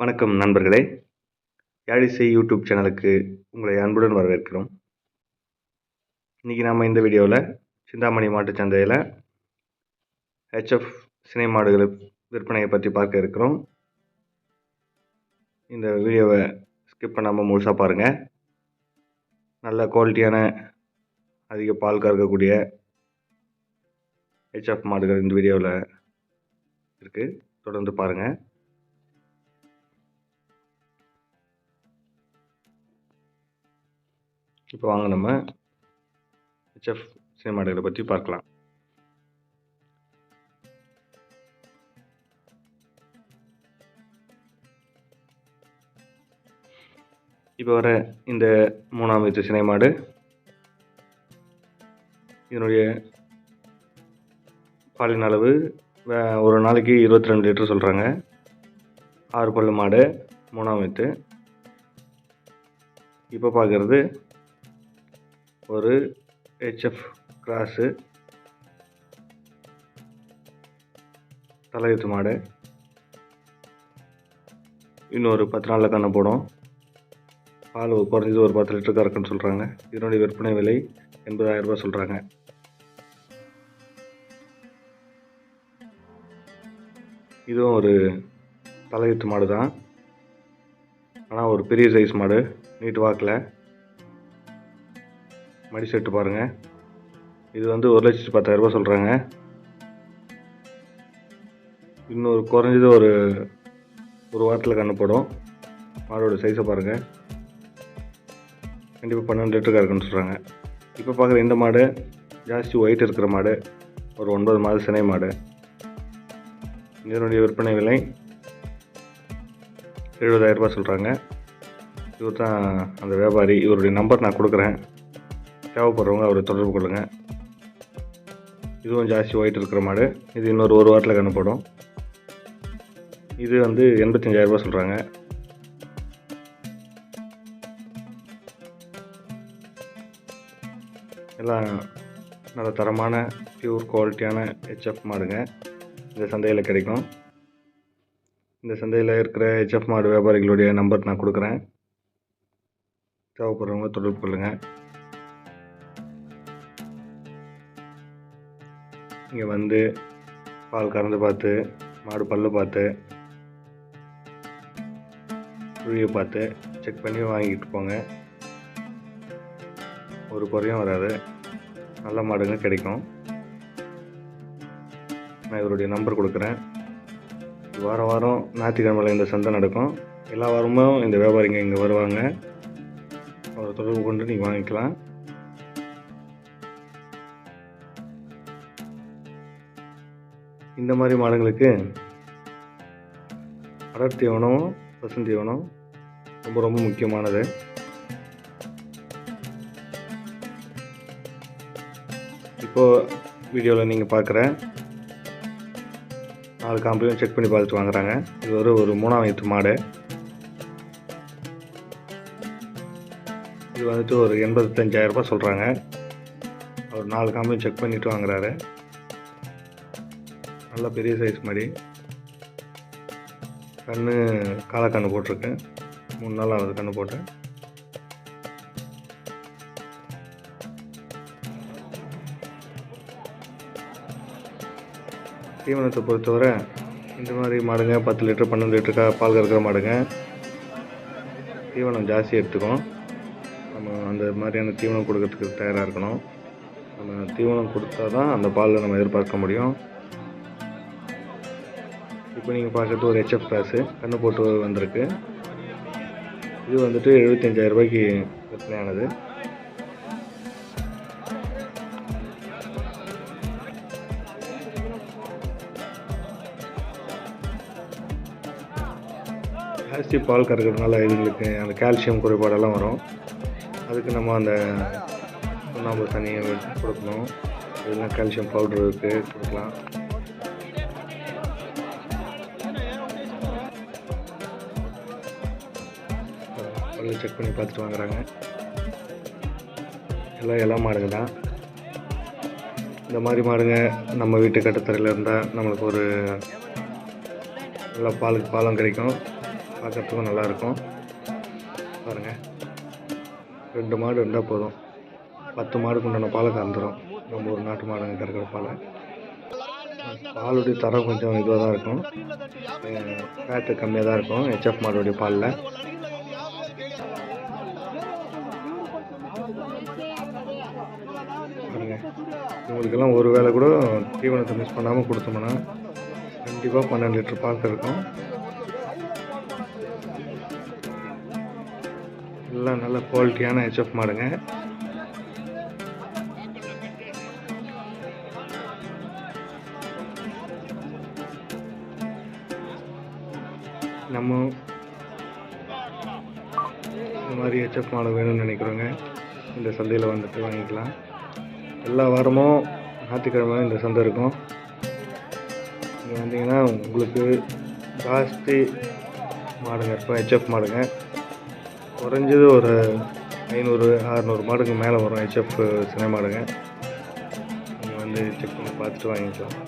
வணக்கம் நண்பர்களே. யாழிசை யூடியூப் சேனலுக்கு உங்களை அன்புடன் வரவேற்கிறோம். இன்றைக்கி நாம் இந்த வீடியோவில் சிந்தாமணி மாட்டுச் சந்தையில் ஹெச்எஃப் சினை மாடுகள் விற்பனையை பற்றி பார்க்க இருக்கிறோம். இந்த வீடியோவை ஸ்கிப் பண்ணாமல் முழுசாக பாருங்கள் நல்ல குவாலிட்டியான அதிக பால் கறக்கக்கூடிய ஹெச்எஃப் மாடுகள் இந்த வீடியோவில் இருக்குது தொடர்ந்து பாருங்கள் இப்போ வாங்க நம்ம ஹெச்எஃப் சினிமாடுகளை பற்றி பார்க்கலாம். இப்போ வர இந்த மூணாம் வீட்டு சினை மாடு இதனுடைய பாலின் அளவு வே- ஒரு நாளைக்கு இருபத்தி ரெண்டு லிட்டர் சொல்கிறாங்க ஆறு பல்லு மாடு மூணாம் வீட்டு. இப்போ பார்க்குறது ஒரு ஹெச்எஃப் கிராஸு தலையத்து மாடு. இன்னொரு பத்து நாளில் கண்ணை போடும். பால் குறைஞ்சது ஒரு பத்து லிட்டர் கறக்குன்னு சொல்கிறாங்க இதனுடைய விற்பனை விலை எண்பதாயிரம் ரூபாய் சொல்கிறாங்க இதுவும் ஒரு தலையத்து மாடு தான். ஆனால் ஒரு பெரிய சைஸ் மாடு. நீட்டு வாக்கில். மடி செட்டு பாருங்கள் இது வந்து ஒரு லட்சத்தி பத்தாயிரரூபா சொல்கிறாங்க இன்னொரு குறைஞ்சது ஒரு ஒரு வாரத்தில் கண்ணு மாடோட சைஸை பாருங்கள் கண்டிப்பாக பன்னெண்டு லிட்டர் இருக்குன்னு சொல்கிறாங்க இப்போ பார்க்குற இந்த மாடு ஜாஸ்தி ஒயிட் இருக்கிற மாடு ஒரு ஒன்பது மாத சினை மாடு. இதனுடைய விற்பனை விலை எழுபதாயிரரூபா சொல்கிறாங்க இவர் தான் அந்த வியாபாரி இவருடைய நம்பர் நான் கொடுக்குறேன். தேவைப்படுறவங்க அவரை தொடர்பு கொள்ளுங்கள் இதுவும் ஜாஸ்தி ஒயிட் இருக்கிற மாடு. இது இன்னொரு ஒரு வாரத்தில் கண்ணு இது வந்து எண்பத்தஞ்சாயிரரூபா சொல்கிறாங்க எல்லாம் நல்ல தரமான பியூர் குவாலிட்டியான ஹெச்எஃப் மாடுங்க. இந்த சந்தையில் கிடைக்கும். இந்த சந்தையில் இருக்கிற ஹெச்எஃப் மாடு வியாபாரிகளுடைய நம்பர் நான் கொடுக்குறேன். தேவைப்படுறவங்க தொடர்பு கொள்ளுங்கள் இங்கே வந்து பால் கறந்து பார்த்து மாடு பல்லு பார்த்து குழியை பார்த்து செக் பண்ணி வாங்கிட்டு போங்க. ஒரு குறையும் வராது. நல்ல மாடுங்க கிடைக்கும். நான் இவருடைய நம்பர் கொடுக்குறேன். வாரம் வாரம் ஞாயிற்றுக்கிழமையில் இந்த சந்தை நடக்கும். எல்லா வாரமும் இந்த வியாபாரிங்க இங்கே வருவாங்க. அவரை தொடர்பு கொண்டு நீங்கள் வாங்கிக்கலாம். இந்த மாதிரி மாடுங்களுக்கு அடர் தீவனம் பசும் தீவனம் ரொம்ப ரொம்ப முக்கியமானது. இப்போது வீடியோவில் நீங்கள் பார்க்குற நாலு காம்பையும் செக் பண்ணி பார்த்துட்டு வாங்குறாங்க. இது ஒரு ஒரு மூணாம் வயத்து மாடு. இது வந்துட்டு ஒரு எண்பத்தஞ்சாயிரம் ரூபாய் சொல்கிறாங்க அவர் நாலு காம்பையும் செக் பண்ணிவிட்டு வாங்குறாரு. நல்லா பெரிய சைஸ் மாதிரி. கண்ணு காலக்கண்ணு போட்டிருக்கேன். மூணு நாள் ஆகுது கண்ணு போட்டேன். தீவனத்தை பொறுத்தவரை இந்த மாதிரி மாடுங்க பத்து லிட்டர் பன்னெண்டு லிட்டருக்கா பால் கறக்கிற மாடுங்க தீவனம் ஜாஸ்தி எடுத்துக்கும். நம்ம அந்த மாதிரியான தீவனம் கொடுக்கறதுக்கு தயாராக இருக்கணும். நம்ம தீவனம் கொடுத்தா தான் அந்த பாலில் நம்ம எதிர்பார்க்க முடியும். இப்போ நீங்கள் பார்க்குறது ஒரு ஹெச்எஃப் கிளாஸு கண்ணு போட்டு வந்திருக்கு. இது வந்துட்டு எழுபத்தஞ்சாயிரம் ரூபாய்க்கு விற்பனையானது. ஜாஸ்தி பால் கறக்கிறதுனால இதுங்களுக்கு அந்த கால்சியம் குறைபாடெல்லாம் வரும். அதுக்கு நம்ம அந்த சுண்ணாம்பு தண்ணியை கொடுக்கணும். இதெல்லாம் கால்சியம் பவுடர் இருக்குது கொடுக்கலாம். பல்லு செக் பண்ணி பார்த்துட்டு வாங்குறாங்க. எல்லாம் எல்லா மாடுங்க தான். இந்த மாதிரி மாடுங்க நம்ம வீட்டு கட்டத்தரையில் இருந்தால் நம்மளுக்கு ஒரு நல்லா பாலுக்கு பாலம் கிடைக்கும். பார்க்கறதுக்கும் நல்லாயிருக்கும் பாருங்கள் ரெண்டு மாடு இருந்தால் போதும். பத்து மாடுக்கு உண்டான பாலை கறந்துடும் நம்ம ஒரு நாட்டு மாடுங்க கறக்கிற பாலை. பாலுடைய தரம் கொஞ்சம் இதுவாக தான் இருக்கும். ஃபேட்டு கம்மியாக தான் இருக்கும். ஹெச்எஃப் மாடுடைய பாலில். அவங்களுக்கெல்லாம் ஒரு வேளை கூட தீவனத்தை மிஸ் பண்ணாமல் கொடுத்தோம்னா கண்டிப்பாக பன்னெண்டு லிட்டர் பால் இருக்கும் எல்லாம் நல்ல குவாலிட்டியான ஹெச்எஃப் மாடுங்க. நம்ம இந்த மாதிரி ஹெச்எஃப் மாடு வேணும்னு நினைக்கிறோங்க இந்த சந்தையில் வந்துட்டு வாங்கிக்கலாம். எல்லா வாரமும் ஞாயிற்றுக்கிழமை இந்த சந்தை இருக்கும். இங்கே வந்தீங்கன்னா உங்களுக்கு ஜாஸ்தி மாடுங்க இருக்கும் ஹெச்எஃப் மாடுங்க. குறைஞ்சது ஒரு ஐநூறு அறநூறு மாடுக்கு மேலே வரும் ஹெச்எஃப் சினை மாடுங்க. நீங்கள் வந்து செக் பண்ணி பார்த்துட்டு வாங்கிக்கலாம்.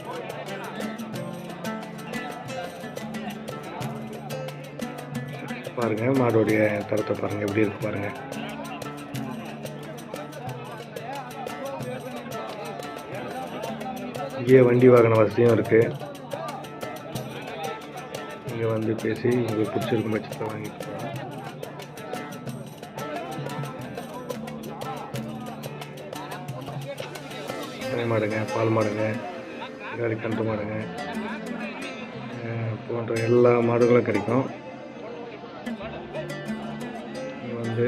பாருங்கள் மாடோடைய தரத்தை பாருங்கள் எப்படி இருக்கு பாருங்கள் இங்கேயே வண்டி வாகன வசதியும் இருக்குது இங்கே வந்து பேசி உங்களுக்கு பிடிச்சிருக்கும் பட்சத்தில் வாங்கிட்டு போகலாம் மாடுங்க பால் மாடுங்க காரி கன்று மாடுங்க போன்ற எல்லா மாடுகளும் கிடைக்கும். வந்து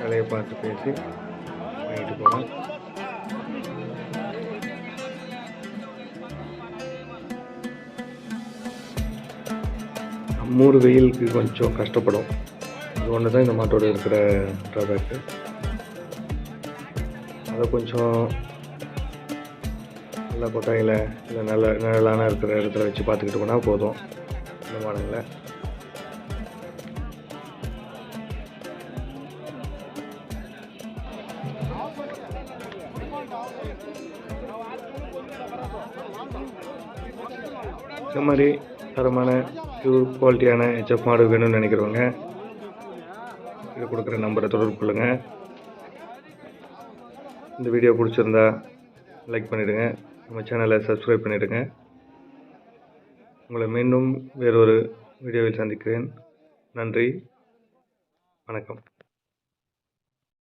விலையை பார்த்து பேசி வாங்கிட்டு போகலாம். மூணு வெயிலுக்கு கொஞ்சம் கஷ்டப்படும். இது ஒன்று தான் இந்த மாட்டோட இருக்கிற ட்ராபேக்கு அதை கொஞ்சம் நல்ல கொட்டாயில் இல்லை நல்ல நிழலான இருக்கிற இடத்துல வச்சு பார்த்துக்கிட்டு போனால் போதும். இந்த மாடுங்களை இந்த மாதிரி தரமான பியூர் குவாலிட்டியான ஹெச்எஃப் மாடு வேணும்னு நினைக்கிறவங்க இது கொடுக்குற நம்பரை தொடர்பு கொள்ளுங்கள் இந்த வீடியோ பிடிச்சிருந்தா லைக் பண்ணிவிடுங்க நம்ம சேனலை சப்ஸ்கிரைப் பண்ணிவிடுங்க உங்களை மீண்டும் வேறொரு வீடியோவில் சந்திக்கிறேன். நன்றி. வணக்கம்.